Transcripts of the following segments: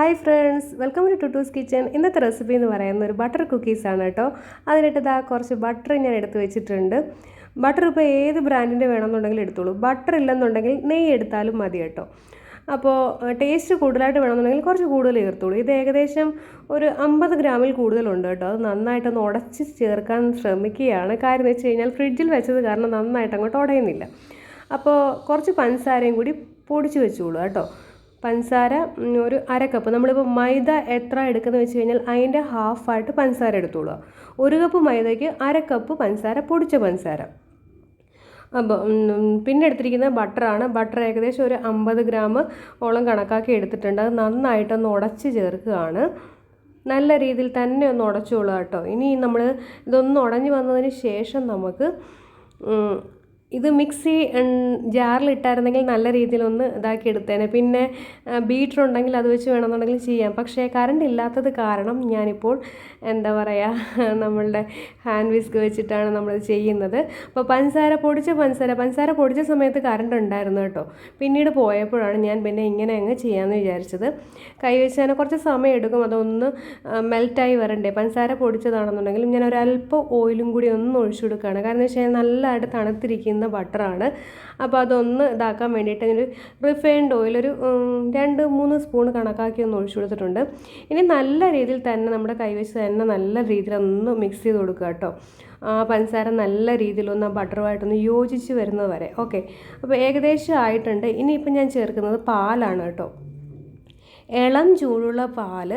Hi friends welcome to Tuttu's kitchen ഇന്നത്തെ recipe എന്ന് പറയുന്ന ഒരു ബട്ടർ കുക്കീസാണ് കേട്ടോ. അതിനിട്ട് ഇതാ കുറച്ച് ബട്ടർ ഞാൻ എടുത്ത് വെച്ചിട്ടുണ്ട്. ബട്ടർ ഇപ്പോൾ ഏത് ബ്രാൻഡിന്റെ വേണമെന്നുണ്ടെങ്കിൽ എടുത്തോളൂ. ബട്ടർ ഇല്ലെന്നുണ്ടെങ്കിൽ നെയ്യ് എടുത്താലും മതി കേട്ടോ. അപ്പോൾ ടേസ്റ്റ് കൂടുതലായിട്ട് വേണമെന്നുണ്ടെങ്കിൽ കുറച്ച് കൂടുതൽ ചേർത്തോളൂ. ഇത് ഏകദേശം ഒരു അമ്പത് ഗ്രാമിൽ കൂടുതലുണ്ട് കേട്ടോ. അത് നന്നായിട്ടൊന്ന് ഉടച്ച് ചേർക്കാൻ ശ്രമിക്കുകയാണ്. കാര്യം എന്ന് വെച്ച് കഴിഞ്ഞാൽ ഫ്രിഡ്ജിൽ വെച്ചത് കാരണം നന്നായിട്ട് അങ്ങോട്ട് ഉടയുന്നില്ല. അപ്പോൾ കുറച്ച് പഞ്ചസാരയും കൂടി പൊടിച്ച് വെച്ചോളൂ കേട്ടോ. പഞ്ചസാര ഒരു അര കപ്പ് നമ്മളിപ്പോൾ മൈദ എത്ര എടുക്കുന്നത് വെച്ച് കഴിഞ്ഞാൽ അതിന്റെ ഹാഫായിട്ട് പഞ്ചസാര എടുത്തോളുക. ഒരു കപ്പ് മൈദയ്ക്ക് അര കപ്പ് പഞ്ചസാര പൊടിച്ച പഞ്ചസാര അപ്പോൾ പിന്നെ എടുത്തിരിക്കുന്ന ബട്ടറാണ് ബട്ടർ ഏകദേശം ഒരു അമ്പത് ഗ്രാം ഓളം കണക്കാക്കി എടുത്തിട്ടുണ്ട്. അത് നന്നായിട്ടൊന്ന് ഉടച്ച് ചേർക്കുകയാണ്. നല്ല രീതിയിൽ തന്നെ ഒന്ന് ഉടച്ചോളുക കേട്ടോ. ഇനി നമ്മൾ ഇതൊന്ന് ഉടഞ്ഞു വന്നതിന് ശേഷം നമുക്ക് ഇത് മിക്സി ജാറിലിട്ടായിരുന്നെങ്കിൽ നല്ല രീതിയിലൊന്ന് ഇതാക്കി എടുത്തേനെ പിന്നെ ബീറ്റർ ഉണ്ടെങ്കിൽ അത് വെച്ച് വേണമെന്നുണ്ടെങ്കിൽ ചെയ്യാം. പക്ഷേ കറണ്ട് ഇല്ലാത്തത് കാരണം ഞാനിപ്പോൾ എന്താ പറയുക നമ്മളുടെ ഹാൻഡ് വിസ്ക് വെച്ചിട്ടാണ് നമ്മൾ ചെയ്യുന്നത്. അപ്പോൾ പഞ്ചസാര പൊടിച്ച പഞ്ചസാര പഞ്ചസാര പൊടിച്ച സമയത്ത് കറണ്ട് ഉണ്ടായിരുന്നു കേട്ടോ. പിന്നീട് പോയപ്പോഴാണ് ഞാൻ പിന്നെ ഇങ്ങനെ അങ്ങ് ചെയ്യാമെന്ന് വിചാരിച്ചത്. കൈ വെച്ചാൽ കുറച്ച് സമയം എടുക്കും. അതൊന്ന് മെൽറ്റായി വരണ്ടേ. പഞ്ചസാര പൊടിച്ചതാണെന്നുണ്ടെങ്കിലും ഞാൻ ഒരല്പം ഓയിലും കൂടി ഒന്ന് ഒഴിച്ചു കൊടുക്കുകയാണ്. കാരണം എന്ന് വെച്ചാൽ നല്ലതായിട്ട് തണുത്തിരിക്കുന്ന. ബട്ടറാണ്. അപ്പോൾ അതൊന്ന് ഇതാക്കാൻ വേണ്ടിയിട്ട് ഒരു റിഫൈൻഡ് ഓയിൽ ഒരു രണ്ട് മൂന്ന് സ്പൂൺ കണക്കാക്കി ഒന്ന് ഒഴിച്ചു കൊടുത്തിട്ടുണ്ട്. ഇനി നല്ല രീതിയിൽ തന്നെ നമ്മുടെ കൈവച്ച് തന്നെ നല്ല രീതിയിൽ ഒന്ന് മിക്സ് ചെയ്ത് കൊടുക്കുക കേട്ടോ. പഞ്ചസാര നല്ല രീതിയിലൊന്ന് ആ ബട്ടറുമായിട്ടൊന്ന് യോജിച്ച് വരുന്നത് വരെ. ഓക്കെ. അപ്പോൾ ഏകദേശം ആയിട്ടുണ്ട്. ഇനിയിപ്പം ഞാൻ ചേർക്കുന്നത് പാലാണ് കേട്ടോ. ഇളം ചൂടുള്ള പാൽ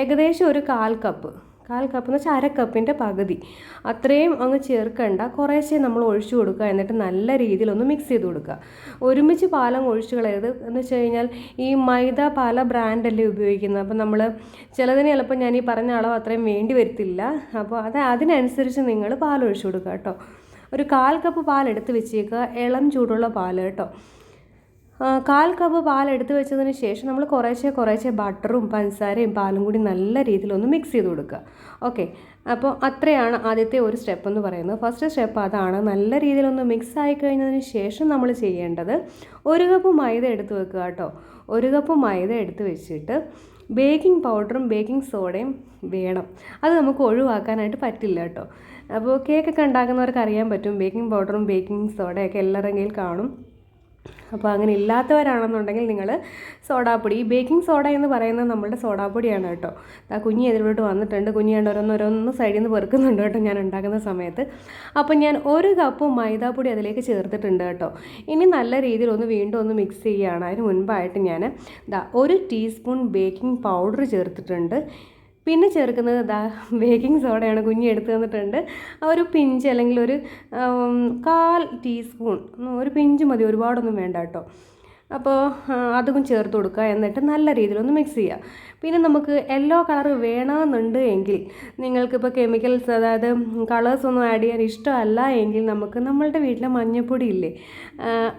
ഏകദേശം ഒരു കാൽ കപ്പ്. കാൽ കപ്പ് എന്ന് വെച്ചാൽ അര കപ്പിന്റെ പകുതി. അത്രയും അങ്ങ് ചേർക്കണ്ട. കുറേശ്ശെ നമ്മൾ ഒഴിച്ചു കൊടുക്കുക. എന്നിട്ട് നല്ല രീതിയിലൊന്ന് മിക്സ് ചെയ്ത് കൊടുക്കുക. ഒരുമിച്ച് പാലം ഒഴിച്ചു കളയരുത്. എന്ന് വെച്ച് കഴിഞ്ഞാൽ ഈ മൈദ പാല ബ്രാൻഡല്ലേ ഉപയോഗിക്കുന്നത്? അപ്പോൾ നമ്മൾ ചിലതിന് ചിലപ്പോൾ ഞാൻ ഈ പറഞ്ഞ അളവ് അത്രയും വേണ്ടി വരത്തില്ല. അപ്പോൾ അത് അതിനനുസരിച്ച് നിങ്ങൾ പാൽ ഒഴിച്ചു കൊടുക്കുക കേട്ടോ. ഒരു കാൽ കപ്പ് പാൽ എടുത്ത് വെച്ചേക്കുക. ഇളം ചൂടുള്ള പാൽ കേട്ടോ. കാൽ കപ്പ് പാൽ എടുത്തു വെച്ചതിന് ശേഷം നമ്മൾ കുറേശ്ശെ കുറേശ്ശെ ബട്ടറും പഞ്ചസാരയും പാലും കൂടി നല്ല രീതിയിലൊന്ന് മിക്സ് ചെയ്ത് കൊടുക്കുക. ഓക്കെ അപ്പോൾ അത്രയാണ് ആദ്യത്തെ ഒരു സ്റ്റെപ്പ് എന്ന് പറയുന്നത്. ഫസ്റ്റ് സ്റ്റെപ്പ് അതാണ്. നല്ല രീതിയിലൊന്ന് മിക്സ് ആയി കഴിഞ്ഞതിന് ശേഷം നമ്മൾ ചെയ്യേണ്ടത് ഒരു കപ്പ് മൈദ എടുത്ത് വെക്കുക കേട്ടോ. ഒരു കപ്പ് മൈദ എടുത്ത് വെച്ചിട്ട് ബേക്കിംഗ് പൗഡറും ബേക്കിംഗ് സോഡയും വേണം. അത് നമുക്ക് ഒഴിവാക്കാനായിട്ട് പറ്റില്ല കേട്ടോ. അപ്പോൾ കേക്കൊക്കെ ഉണ്ടാക്കുന്നവർക്ക് അറിയാൻ പറ്റും. ബേക്കിംഗ് പൗഡറും ബേക്കിംഗ് സോഡയൊക്കെ എല്ലാവരുടെ കയ്യിൽ കാണും. അപ്പോൾ അങ്ങനെ ഇല്ലാത്തവരാണെന്നുണ്ടെങ്കിൽ നിങ്ങൾ സോഡാപ്പൊടി ഈ ബേക്കിംഗ് സോഡ എന്ന് പറയുന്നത് നമ്മളുടെ സോഡാപ്പൊടിയാണ് കേട്ടോ. ആ കുഞ്ഞി എതിരോട്ട് വന്നിട്ടുണ്ട്. കുഞ്ഞി കണ്ട് ഓരോന്ന് സൈഡിൽ നിന്ന് പെറുക്കുന്നുണ്ട് കേട്ടോ ഞാൻ ഉണ്ടാക്കുന്ന സമയത്ത്. അപ്പം ഞാൻ ഒരു കപ്പ് മൈദാപ്പൊടി അതിലേക്ക് ചേർത്തിട്ടുണ്ട് കേട്ടോ. ഇനി നല്ല രീതിയിൽ ഒന്ന് വീണ്ടും ഒന്ന് മിക്സ് ചെയ്യുകയാണ്. അതിന് മുൻപായിട്ട് ഞാൻ ദാ ഒരു ടീസ്പൂൺ ബേക്കിംഗ് പൗഡർ ചേർത്തിട്ടുണ്ട്. പിന്നെ ചേർക്കുന്നത് ഇതാ ബേക്കിംഗ് സോഡയാണ് കുഞ്ഞി എടുത്ത് തന്നിട്ടുണ്ട്. ആ ഒരു പിഞ്ച് അല്ലെങ്കിൽ ഒരു കാൽ ടീസ്പൂൺ ഒരു പിഞ്ച് മതി. ഒരുപാടൊന്നും വേണ്ട കേട്ടോ. അപ്പോൾ അതും ചേർത്ത് കൊടുക്കുക എന്നിട്ട് നല്ല രീതിയിലൊന്ന് മിക്സ് ചെയ്യുക. പിന്നെ നമുക്ക് യെല്ലോ കളർ വേണമെന്നുണ്ട് എങ്കിൽ നിങ്ങൾക്കിപ്പോൾ കെമിക്കൽസ് അതായത് കളേഴ്സ് ഒന്നും ആഡ് ചെയ്യാൻ ഇഷ്ടമല്ല എങ്കിൽ നമുക്ക് നമ്മളുടെ വീട്ടിലെ മഞ്ഞപ്പൊടി ഇല്ലേ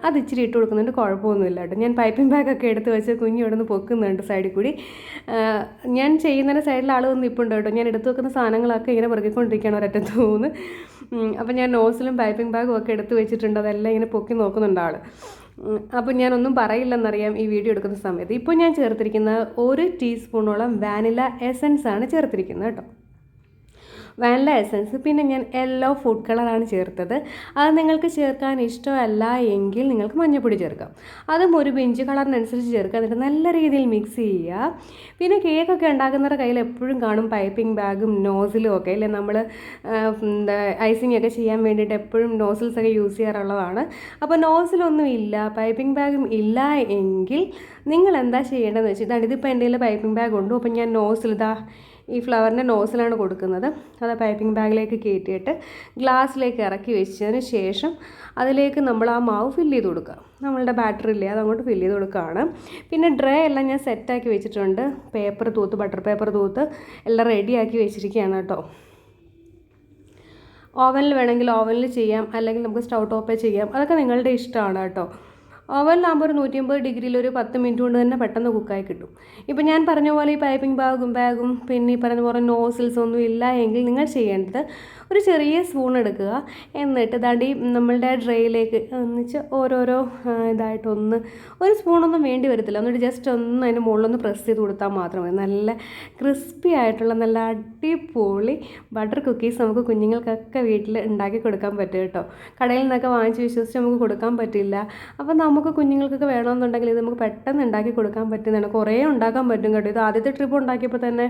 അത് ഇച്ചിരി ഇട്ട് കൊടുക്കുന്നുണ്ട്. കുഴപ്പമൊന്നുമില്ല കേട്ടോ. ഞാൻ പൈപ്പിംഗ് ബാഗൊക്കെ എടുത്ത് വെച്ച് കുഞ്ഞ് ഇവിടെ നിന്ന് പൊക്കുന്നുണ്ട് സൈഡിൽ കൂടി. ഞാൻ ചെയ്യുന്നതിന് സൈഡിൽ ആൾ വന്ന് ഉണ്ട് കേട്ടോ. ഞാൻ എടുത്തു വെക്കുന്ന സാധനങ്ങളൊക്കെ ഇങ്ങനെ പെറുക്കിക്കൊണ്ടിരിക്കുകയാണ് ഒരറ്റത്ത് പോകുന്നു അപ്പോൾ ഞാൻ നോസിലും പൈപ്പിംഗ് ബാഗും ഒക്കെ എടുത്ത് വെച്ചിട്ടുണ്ട്. അതെല്ലാം ഇങ്ങനെ പൊക്കി നോക്കുന്നുണ്ട് ആൾ അപ്പോൾ ഞാനൊന്നും പറയില്ലെന്നറിയാം ഈ വീഡിയോ എടുക്കുന്ന സമയത്ത്. ഇപ്പോൾ ഞാൻ ചേർത്തിരിക്കുന്ന ഒരു ടീസ്പൂണോളം വാനില എസൻസ് ആണ് ചേർത്തിരിക്കുന്നത് കേട്ടോ. വാനില എസൻസ് പിന്നെ ഞാൻ യെല്ലോ ഫുഡ് കളറാണ് ചേർത്തത്. അത് നിങ്ങൾക്ക് ചേർക്കാൻ ഇഷ്ടമല്ല എങ്കിൽ നിങ്ങൾക്ക് മഞ്ഞപ്പൊടി ചേർക്കാം. അതും ഒരു ബിഞ്ച് കളറിനനുസരിച്ച് ചേർക്കുക. എന്നിട്ട് നല്ല രീതിയിൽ മിക്സ് ചെയ്യുക. പിന്നെ കേക്കൊക്കെ ഉണ്ടാക്കുന്നവരുടെ കയ്യിൽ എപ്പോഴും കാണും പൈപ്പിംഗ് ബാഗും നോസിലും ഒക്കെ. അല്ലേ? നമ്മൾ എന്താ ഐസിങ് ഒക്കെ ചെയ്യാൻ വേണ്ടിയിട്ട് എപ്പോഴും നോസിൽസ് ഒക്കെ യൂസ് ചെയ്യാറുള്ളതാണ്. അപ്പോൾ നോസിലൊന്നും ഇല്ല പൈപ്പിംഗ് ബാഗും ഇല്ല എങ്കിൽ നിങ്ങൾ എന്താ ചെയ്യേണ്ടതെന്ന് വെച്ചാൽ ഇതാണ് ഇതിപ്പോൾ എന്റെ കയ്യിൽ പൈപ്പിംഗ് ബാഗ് ഉണ്ട്. അപ്പോൾ ഞാൻ നോസിൽ ഇതാ ഈ ഫ്ലവറിന്റെ നോസിലാണ് കൊടുക്കുന്നത്. അത് പൈപ്പിംഗ് ബാഗിലേക്ക് കയറ്റിയിട്ട് ഗ്ലാസ്സിലേക്ക് ഇറക്കി വെച്ചതിന് ശേഷം അതിലേക്ക് നമ്മൾ ആ മാവ് ഫില്ല് ചെയ്ത് കൊടുക്കുക. നമ്മളുടെ ബാറ്ററി ഇല്ലേ അതങ്ങോട്ട് ഫില്ല് ചെയ്ത് കൊടുക്കുകയാണ്. പിന്നെ ഡ്രൈ എല്ലാം ഞാൻ സെറ്റാക്കി വെച്ചിട്ടുണ്ട്. പേപ്പർ തൂത്ത് ബട്ടർ പേപ്പർ തൂത്ത് എല്ലാം റെഡിയാക്കി വെച്ചിരിക്കുകയാണ് കേട്ടോ. ഓവനിൽ വേണമെങ്കിൽ ഓവനിൽ ചെയ്യാം. അല്ലെങ്കിൽ നമുക്ക് സ്റ്റൗ ടോപ്പേ ചെയ്യാം. അതൊക്കെ നിങ്ങളുടെ ഇഷ്ടമാണ് കേട്ടോ. ഓവനിലാകുമ്പോൾ ഒരു നൂറ്റി അമ്പത് ഡിഗ്രിയിൽ ഒരു പത്ത് മിനിറ്റ് കൊണ്ട് തന്നെ പെട്ടെന്ന് കുക്കായി കിട്ടും. ഇപ്പോൾ ഞാൻ പറഞ്ഞ പോലെ ഈ പൈപ്പിംഗ് ബാഗും ബാഗും പിന്നെ ഈ പറഞ്ഞ പോലെ നോസിൽസ് ഒന്നും ഇല്ല എങ്കിൽ നിങ്ങൾ ചെയ്യേണ്ടത് ഒരു ചെറിയ സ്പൂൺ എടുക്കുക. എന്നിട്ട് ദാണ്ടി നമ്മളുടെ ഡ്രൈയിലേക്ക് എന്നുവെച്ച് ഓരോരോ ഇതായിട്ടൊന്ന് ഒരു സ്പൂണൊന്നും വേണ്ടി വരത്തില്ല. എന്നിട്ട് ജസ്റ്റ് ഒന്ന് അതിന്റെ മുകളിലൊന്ന് പ്രസ് ചെയ്ത് കൊടുത്താൽ മാത്രം മതി. നല്ല ക്രിസ്പി ആയിട്ടുള്ള നല്ല അടിപൊളി ബട്ടർ കുക്കീസ് നമുക്ക് കുഞ്ഞുങ്ങൾക്കൊക്കെ വീട്ടിൽ ഉണ്ടാക്കി കൊടുക്കാൻ പറ്റും കേട്ടോ. കടയിൽ നിന്നൊക്കെ വാങ്ങിച്ച് വിശ്വസിച്ച് നമുക്ക് കൊടുക്കാൻ പറ്റില്ല. അപ്പോൾ നമുക്ക് കുഞ്ഞുങ്ങൾക്കൊക്കെ വേണമെന്നുണ്ടെങ്കിൽ ഇത് നമുക്ക് പെട്ടെന്ന് ഉണ്ടാക്കി കൊടുക്കാൻ പറ്റുന്നതാണ്. കുറേ ഉണ്ടാക്കാൻ പറ്റും കേട്ടോ. ഇത് ആദ്യത്തെ ട്രിപ്പ് ഉണ്ടാക്കിയപ്പോൾ തന്നെ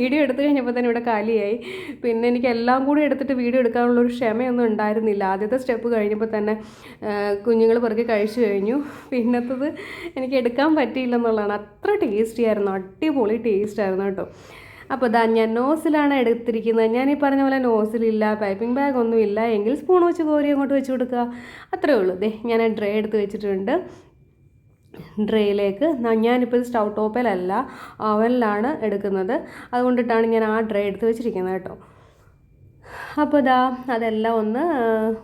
വീഡിയോ എടുത്തു കഴിഞ്ഞപ്പോൾ തന്നെ ഇവിടെ കാലിയായി. പിന്നെ എനിക്ക് എല്ലാം കൂടി എടുത്തിട്ട് വീഡിയോ എടുക്കാനുള്ള ഒരു ക്ഷമയൊന്നും ഉണ്ടായിരുന്നില്ല. ആദ്യത്തെ സ്റ്റെപ്പ് കഴിഞ്ഞപ്പോൾ തന്നെ കുഞ്ഞുങ്ങൾ പെറുക്കി കഴിച്ചു കഴിഞ്ഞു. പിന്നത്തത് എനിക്ക് എടുക്കാൻ പറ്റിയില്ല എന്നുള്ളതാണ്. അത്ര ടേസ്റ്റി ആയിരുന്നു. അടിപൊളി ടേസ്റ്റ് ആയിരുന്നു കേട്ടോ. അപ്പോൾ ഇതാ ഞാൻ നോസിലാണ് എടുത്തിരിക്കുന്നത്. ഞാൻ ഈ പറഞ്ഞ പോലെ നോസിലില്ല പൈപ്പിംഗ് ബാഗ് ഒന്നും ഇല്ല. എങ്കിൽ സ്പൂൺ വെച്ച് കോരി അങ്ങോട്ട് വെച്ച് കൊടുക്കുക അത്രേ ഉള്ളൂ. ദേ ഞാൻ ഡ്രൈ എടുത്ത് വെച്ചിട്ടുണ്ട്. ഡ്രേയിലേക്ക് ഞാനിപ്പോൾ സ്റ്റൗ ടോപ്പിലല്ല അവനിലാണ് എടുക്കുന്നത്. അതുകൊണ്ടിട്ടാണ് ഞാൻ ആ ഡ്രേ എടുത്ത് വെച്ചിരിക്കുന്നത് കേട്ടോ. അപ്പോൾ ഇതാ അതെല്ലാം ഒന്ന്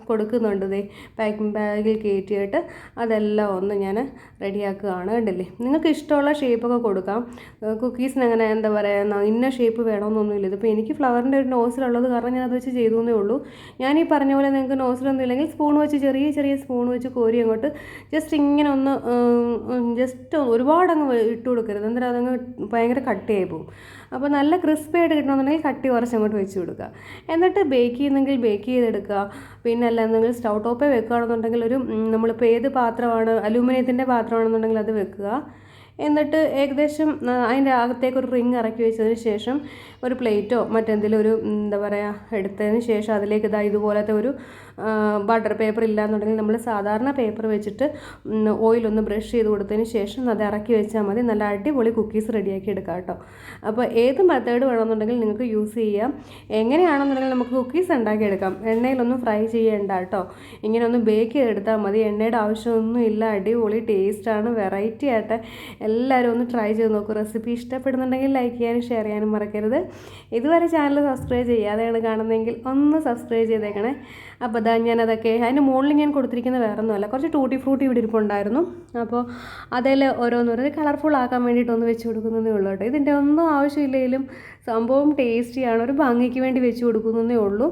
കൊടുക്കുന്നുണ്ട് ദേ. പാക്കിംഗ് ബാഗിൽ കയറ്റിയിട്ട് അതെല്ലാം ഒന്ന് ഞാൻ റെഡിയാക്കുകയാണ്. കണ്ടില്ലേ? നിങ്ങൾക്ക് ഇഷ്ടമുള്ള ഷേപ്പൊക്കെ കൊടുക്കാം. കുക്കീസിന് അങ്ങനെ എന്താ പറയുക ഇന്ന ഷേപ്പ് വേണമെന്നൊന്നുമില്ല. ഇതിപ്പോൾ എനിക്ക് ഫ്ലവറിന്റെ ഒരു നോസിലുള്ളത് കാരണം ഞാൻ അത് വെച്ച് ചെയ്തു എന്നേ ഉള്ളൂ. ഞാൻ ഈ പറഞ്ഞ പോലെ നിങ്ങൾക്ക് നോസിലൊന്നും ഇല്ലെങ്കിൽ സ്പൂൺ വെച്ച് ചെറിയ ചെറിയ സ്പൂൺ വെച്ച് കോരി അങ്ങോട്ട് ജസ്റ്റ് ഇങ്ങനെ ഒന്ന് ജസ്റ്റ് ഒരുപാട് അങ്ങ് ഇട്ട് കൊടുക്കരുത്. എന്തായാലും അതങ്ങ് ഭയങ്കര കട്ടിയായി പോകും. അപ്പോൾ നല്ല ക്രിസ്പി ആയിട്ട് കിട്ടണമെന്നുണ്ടെങ്കിൽ കട്ടി കുറച്ച് അങ്ങോട്ട് വെച്ച് കൊടുക്കുക. എന്നിട്ട് ബേക്ക് ചെയ്യുന്നെങ്കിൽ ബേക്ക് ചെയ്തെടുക്കുക. പിന്നെ അല്ല അല്ലാന്നുണ്ടെങ്കിൽ സ്റ്റൗ ടോപ്പേ വെക്കുകയാണെന്നുണ്ടെങ്കിൽ ഒരു നമ്മളിപ്പോൾ ഏത് പാത്രമാണ് അലൂമിനിയത്തിന്റെ പാത്രമാണെന്നുണ്ടെങ്കിൽ അത് വെക്കുക. എന്നിട്ട് ഏകദേശം അതിന്റെ അകത്തേക്ക് ഒരു റിങ് ഇറക്കി വെച്ചതിന് ശേഷം ഒരു പ്ലേറ്റോ മറ്റെന്തെങ്കിലും ഒരു എന്താ പറയുക എടുത്തതിന് ശേഷം അതിലേക്ക് ഇതാ ഇതുപോലത്തെ ഒരു ബട്ടർ പേപ്പർ ഇല്ല എന്നുണ്ടെങ്കിൽ നമ്മൾ സാധാരണ പേപ്പർ വെച്ചിട്ട് ഓയിലൊന്ന് ബ്രഷ് ചെയ്ത് കൊടുത്തതിന് ശേഷം അത് ഇറക്കി വെച്ചാൽ മതി. നല്ല അടിപൊളി കുക്കീസ് റെഡിയാക്കി എടുക്കാം കേട്ടോ. അപ്പോൾ ഏത് മെത്തേഡ് വേണമെന്നുണ്ടെങ്കിൽ നിങ്ങൾക്ക് യൂസ് ചെയ്യാം. എങ്ങനെയാണെന്നുണ്ടെങ്കിൽ നമുക്ക് കുക്കീസ് ഉണ്ടാക്കിയെടുക്കാം. എണ്ണയിലൊന്നും ഫ്രൈ ചെയ്യേണ്ട കേട്ടോ. ഇങ്ങനെ ഒന്ന് ബേക്ക് ചെയ്തെടുത്താൽ മതി. എണ്ണയുടെ ആവശ്യമൊന്നും ഇല്ല. അടിപൊളി ടേസ്റ്റാണ് വെറൈറ്റി ആയിട്ട് എല്ലാവരും ഒന്ന് ട്രൈ ചെയ്ത് നോക്കും. റെസിപ്പി ഇഷ്ടപ്പെടുന്നുണ്ടെങ്കിൽ ലൈക്ക് ചെയ്യാനും ഷെയർ ചെയ്യാനും മറക്കരുത്. ഇതുവരെ ചാനൽ സബ്സ്ക്രൈബ് ചെയ്യാതെയാണ് കാണുന്നതെങ്കിൽ ഒന്ന് സബ്സ്ക്രൈബ് ചെയ്തേക്കണേ. അപ്പോൾ അതാ ഞാനതൊക്കെ അതിന്റെ മുകളിൽ ഞാൻ കൊടുത്തിരിക്കുന്നത് വേറെ കുറച്ച് ടൂട്ടി ഫ്രൂട്ടി ഇവിടെ ഇരിപ്പുണ്ടായിരുന്നു. അപ്പോൾ അതിൽ ഓരോന്നോരോന്ന് കളർഫുൾ ആക്കാൻ വേണ്ടിയിട്ട് ഒന്ന് വെച്ച് കൊടുക്കുന്നതേ ഉള്ളൂ കേട്ടോ. ഇതിന്റെ ഒന്നും ആവശ്യമില്ലെങ്കിലും സംഭവം ടേസ്റ്റിയാണ് ഒരു ഭംഗിക്ക് വേണ്ടി വെച്ച് കൊടുക്കുന്നതേ ഉള്ളൂ.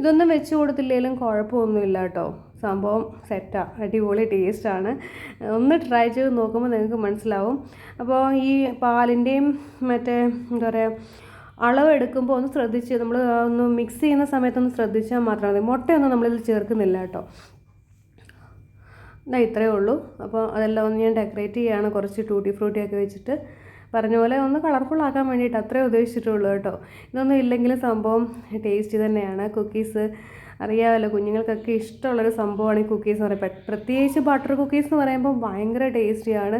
ഇതൊന്നും വെച്ച് കൊടുത്തില്ലെങ്കിലും കുഴപ്പമൊന്നുമില്ല കേട്ടോ. സംഭവം സെറ്റാണ് അടിപൊളി ടേസ്റ്റാണ് ഒന്ന് ട്രൈ ചെയ്ത് നോക്കുമ്പോൾ നിങ്ങൾക്ക് മനസ്സിലാവും. അപ്പോൾ ഈ പാലിന്റെയും മറ്റേ എന്താ പറയുക അളവെടുക്കുമ്പോൾ ഒന്ന് ശ്രദ്ധിച്ച് നമ്മൾ ഒന്ന് മിക്സ് ചെയ്യുന്ന സമയത്തൊന്ന് ശ്രദ്ധിച്ചാൽ മാത്രമേ മതി. മുട്ടയൊന്നും നമ്മളിതിൽ ചേർക്കുന്നില്ല കേട്ടോ. ഇതാ ഇത്രയേ ഉള്ളൂ. അപ്പോൾ അതെല്ലാം ഒന്ന് ഞാൻ ഡെക്കറേറ്റ് ചെയ്യുകയാണ് കുറച്ച് ടൂട്ടി ഫ്രൂട്ടി ഒക്കെ വെച്ചിട്ട്. പറഞ്ഞ പോലെ ഒന്ന് കളർഫുൾ ആക്കാൻ വേണ്ടിയിട്ട് അത്രേ ഉദ്ദേശിച്ചിട്ടുള്ളൂ കേട്ടോ. ഇതൊന്നും ഇല്ലെങ്കിലും സംഭവം ടേസ്റ്റ് തന്നെയാണ്. കുക്കീസ് അറിയാമല്ലോ കുഞ്ഞുങ്ങൾക്കൊക്കെ ഇഷ്ടമുള്ളൊരു സംഭവമാണ് ഈ കുക്കീസ് എന്ന് പറയുമ്പോൾ പ്രത്യേകിച്ച് ബട്ടർ കുക്കീസ് എന്ന് പറയുമ്പോൾ ഭയങ്കര ടേസ്റ്റിയാണ്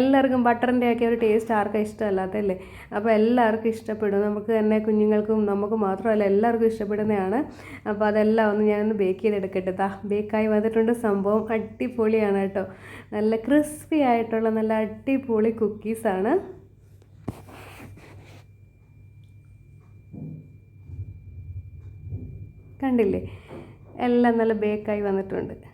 എല്ലാവർക്കും ബട്ടറിന്റെ ഒക്കെ ഒരു ടേസ്റ്റ് ആർക്കും ഇഷ്ടമല്ലാത്തല്ലേ അപ്പോൾ എല്ലാവർക്കും ഇഷ്ടപ്പെടും. നമുക്ക് തന്നെ കുഞ്ഞുങ്ങൾക്കും നമുക്ക് മാത്രമല്ല എല്ലാവർക്കും ഇഷ്ടപ്പെടുന്നതാണ്. അപ്പോൾ അതെല്ലാം ഒന്ന് ഞാനൊന്ന് ബേക്ക് ചെയ്തെടുക്കട്ടെ. താ ബേക്കായി വന്നിട്ടുണ്ട് സംഭവം. അടിപൊളിയാണ് കേട്ടോ. നല്ല ക്രിസ്പി ആയിട്ടുള്ള നല്ല അടിപൊളി കുക്കീസാണ് കണ്ടില്ലേ? എല്ലാം നല്ല ബേക്കായി വന്നിട്ടുണ്ട്.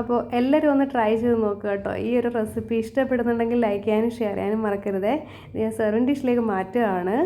അപ്പോൾ എല്ലാവരും ഒന്ന് ട്രൈ ചെയ്ത് നോക്കുക കേട്ടോ. ഈ ഒരു റെസിപ്പി ഇഷ്ടപ്പെടുന്നുണ്ടെങ്കിൽ ലൈക്ക് ചെയ്യാനും ഷെയർ ചെയ്യാനും മറക്കരുതേ. ഞാൻ സെർവൻ ഡിഷിലേക്ക് മാറ്റുകയാണ്.